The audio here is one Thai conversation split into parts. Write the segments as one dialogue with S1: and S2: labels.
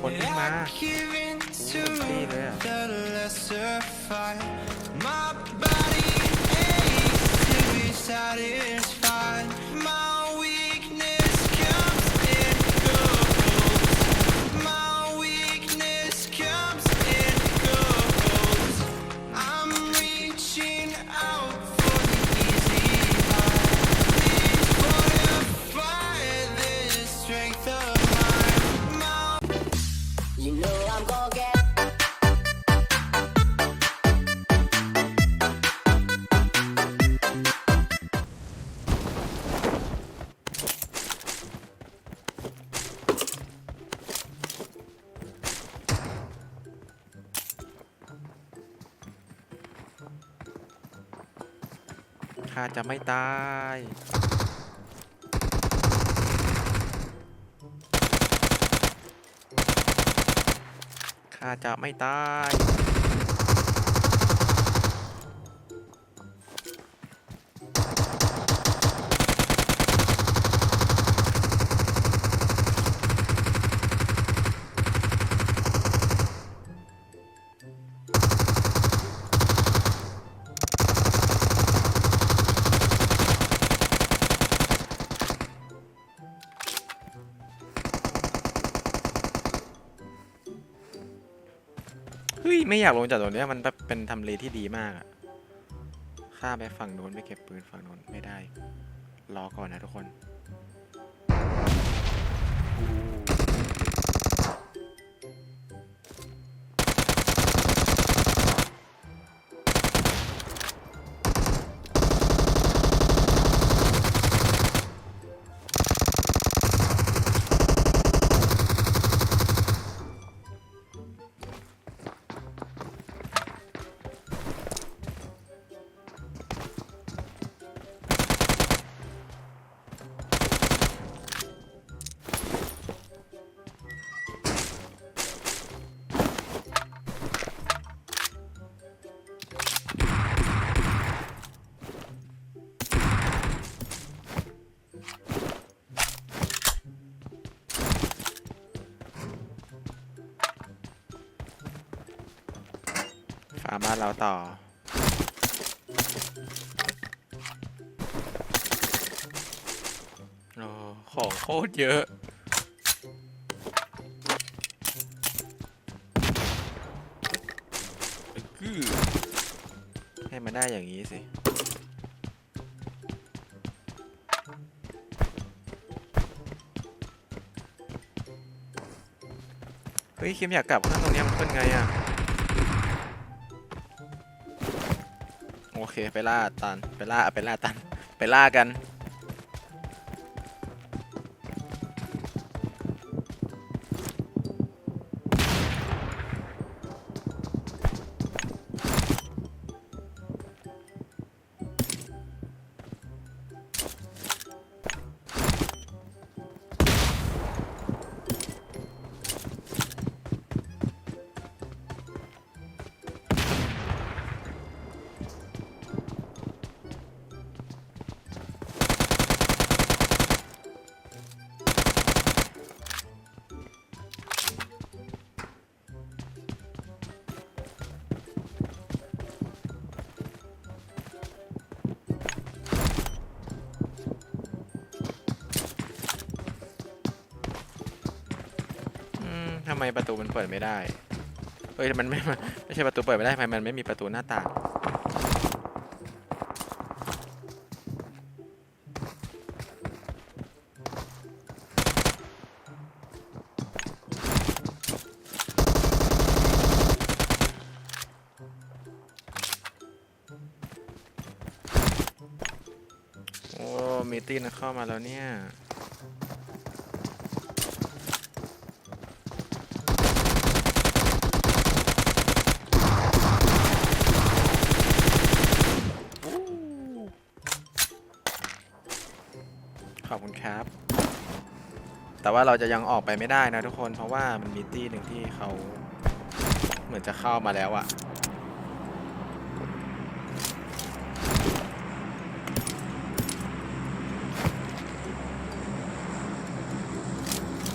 S1: คนวิ่งมา
S2: Given to
S1: see there.
S2: the lesser
S1: จะไม่ตาย ข้าจะไม่ตาย ไม่อยากลงจากตรงเนี้ยมันเป็นทำเลที่ดีมากอะข้าไปฝั่งโน้นไปเก็บปืนฝั่งโน้นไม่ได้ รอก่อนนะทุกคน บ้านเราต่อ โอ้ของโคตรเยอะกือให้มันได้อย่างนี้สิ เฮ้ยคิมอยากกลับข้างตรงนี้มันเป็นไงอะ เคไปล่าตันไปล่าไปล่าตันไปล่ากัน ไมประตูมันเปิดไม่ได้ เฮ้ยมันไม่ไม่ใช่ประตูเปิดไม่ได้ทำไมมันไม่มีประตูหน้าต่างโอ้มีตีนเข้ามาแล้วเนี่ย ครับ แต่ว่าเราจะยังออกไปไม่ได้นะทุกคน เพราะว่ามันมีตี้หนึ่งที่เขาเหมือนจะเข้ามาแล้วอะ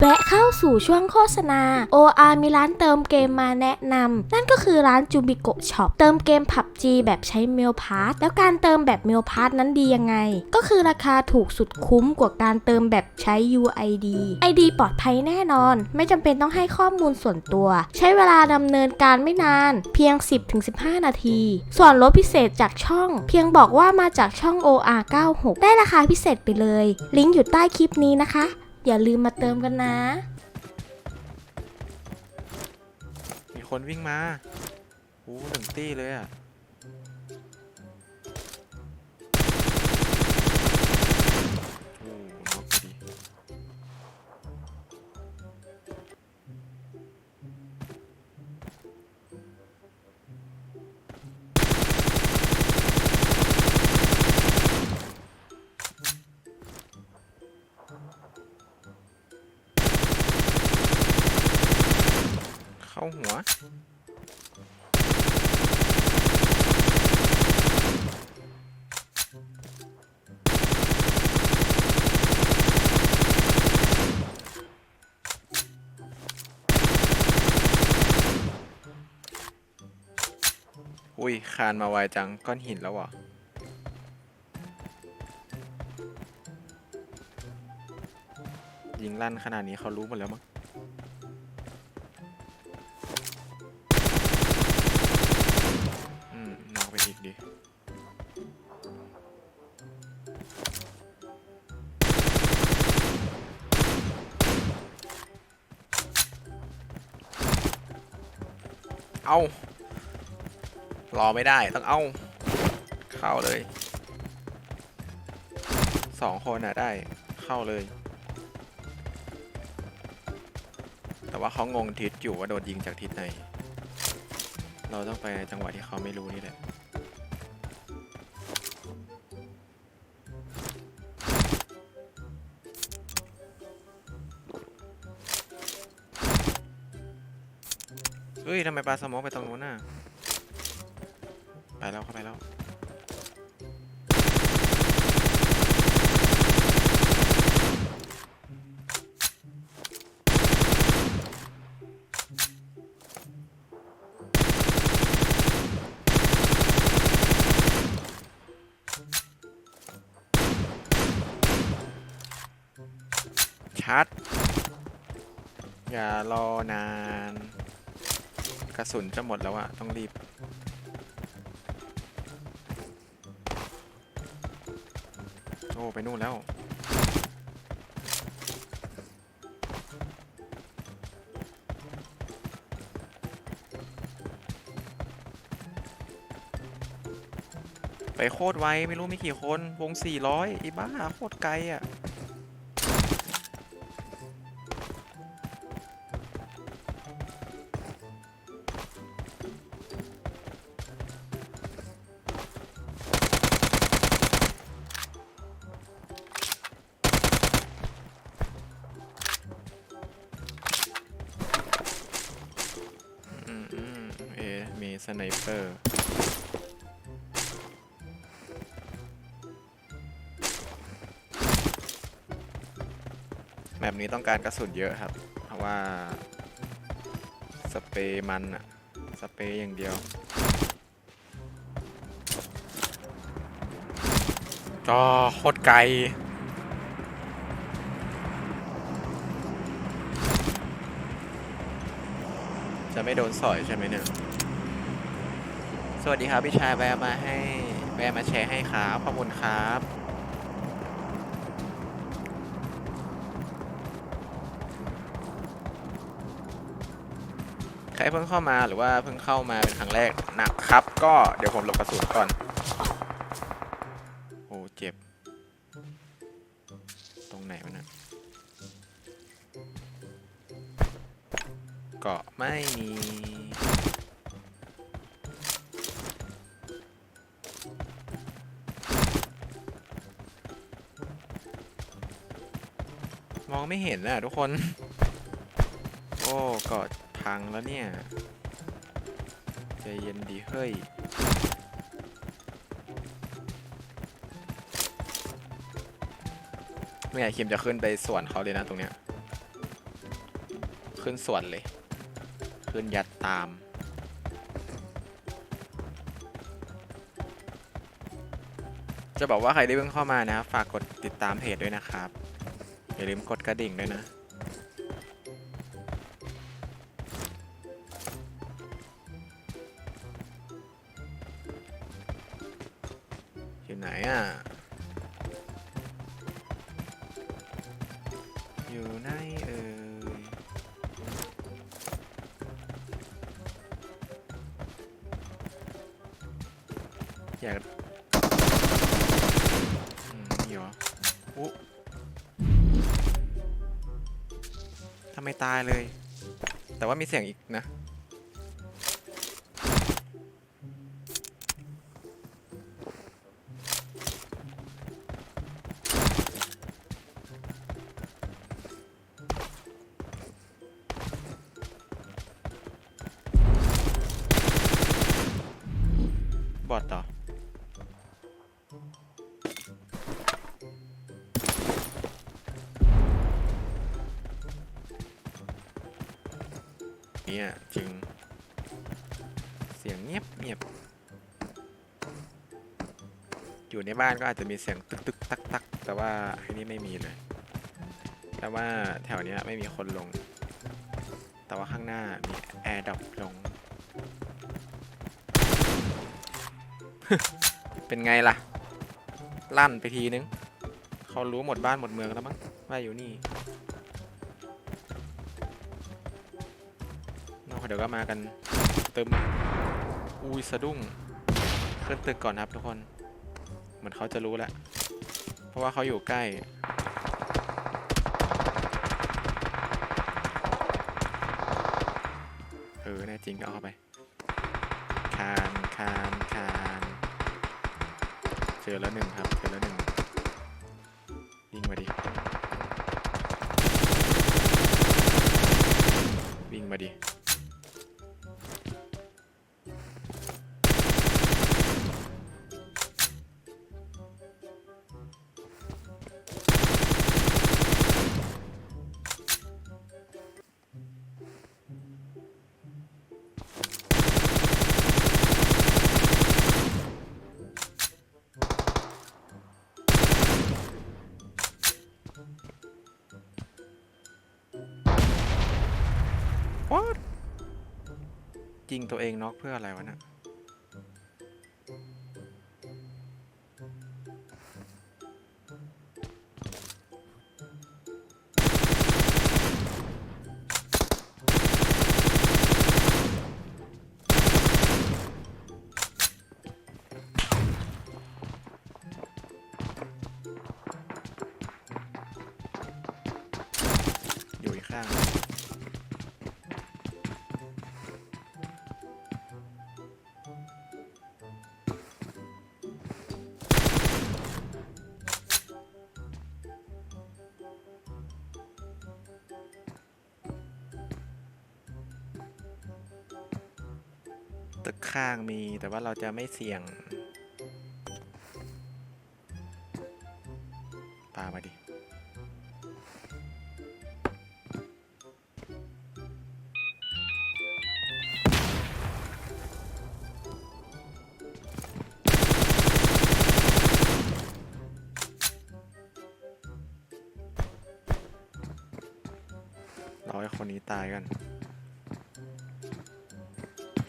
S3: แวะเข้าสู่ช่วงโฆษณา OR มีร้านเติมเกมมาแนะนำ นั่นก็คือร้านจูบิโกช็อปเติมเกม PUBG แบบใช้เมลพาสแล้วการเติมแบบเมลพาสนั้นดียังไง ก็คือราคาถูกสุดคุ้มกว่าการเติมแบบใช้ UID ID ปลอดภัยแน่นอน ไม่จำเป็นต้องให้ข้อมูลส่วนตัว ใช้เวลาดำเนินการไม่นาน เพียง 10-15 นาที ส่วนลดพิเศษจากช่อง เพียงบอกว่ามาจากช่อง OR96 ได้ราคาพิเศษไปเลย ลิงก์อยู่ใต้คลิปนี้นะคะ อย่าลืมมาเติมกันนะ
S1: มีคนวิ่งมาโอ้หนึ่งตี้เลยอะาหัว อุ้ย คานมาไวจัง ก้อนหินแล้วเหรอยิงลั่นขนาดนี้เขารู้หมดแล้วมั้ง เอารอไม่ได้ต้องเอาเข้าเลยสองคนอะได้เข้าเลย แต่ว่าเขางงทิศอยู่ว่าโดนยิงจากทิศไหน เราต้องไปจังหวะที่เขาไม่รู้นี่แหละ้ยทำไมปลาสมองไปตรงนู้นน่ะ ไปแล้วเข้าไปแล้ว ชัด อย่ารอนาน กระสุนจะหมดแล้วอะต้องรีบ โอ้ ไปนู่นแล้ว ไปโคตรไว ไม่รู้มีกี่คน วง 400 อีบ้า โคตรไกลอะ สไนเปอร์ แบบนี้ต้องการกระสุนเยอะครับ เพราะว่า สเปรย์มันอะสเปรย์อย่างเดียวก็โคตรไกลจะไม่โดนสอยใช่ไหมเนี่ย สวัสดีครับพี่ชายแวะมาให้แวะมาแชร์ให้ครับขอบคุณครับใครเพิ่งเข้ามาหรือว่าเพิ่งเข้ามาเป็นครั้งแรกนะครับ ก็เดี๋ยวผมหลบกระสุนก่อนโอ้เจ็บ ตรงไหนวะนะเกาะไม่มี องไม่เห็นน่ะทุกคน โอ้กาะพังแล้วเนี่ย ใจเย็นดีเฮ้ยไม่อยากคิมจะขึ้นไปสวนเขาเลยนะตรงเนี้ย ขึ้นสวนเลย ขึ้นยัดตามจะบอกว่าใครที่เพิ่งเข้ามานะครับฝากกดติดตามเพจด้วยนะครับ อย่าลืมกดกระดิ่งด้วยนะ อยู่ไหนอะ อยู่ไหนเอ่ยอยากอืมนี่เหรออุ๊ ไมตายเลย แต่ว่ามีเสียงอีกนะ บอดต่อ อยู่ในบ้านก็อาจจะมีเสียงตึกตึกตักตักแต่ว่าที่นี่ไม่มีเลยแต่ว่าแถวนี้ไม่มีคนลง แต่ว่าข้างหน้ามีแอร์ดรอปลง เป็นไงล่ะ ลั่นไปทีนึง เขารู้หมดบ้านหมดเมืองแล้วมั้งว่าอยู่นี่นอกเดี๋ยวก็มากันเติมอุ้ยสะดุ้ง ขึ้นตึกก่อนครับทุกคน มือนเขาจะรู้แล้ว เพราะว่าเขาอยู่ใกล้ เออ แน่จริงก็เอาเข้าไป คานคานคานเจอแล้วหนึ่งครับ เจอแล้วหนึ่งวิ่งมาดิ วิ่งมาดิ ยิงตัวเองน็อกเพื่ออะไรวะน่ะอยู่อีกข้าง ตึกข้างมีแต่ว่าเราจะไม่เสี่ยงปามาดิ รอให้คนนี้ตายกัน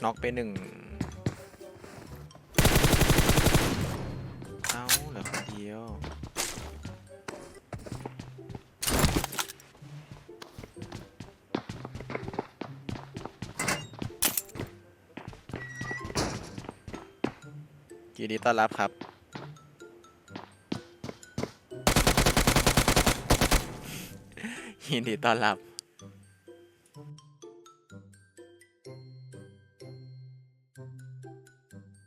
S1: น็อกไปหนึ่งเอาเหลือคนเดียวยินดีต้อนรับครับ ยินดีต้อนรับ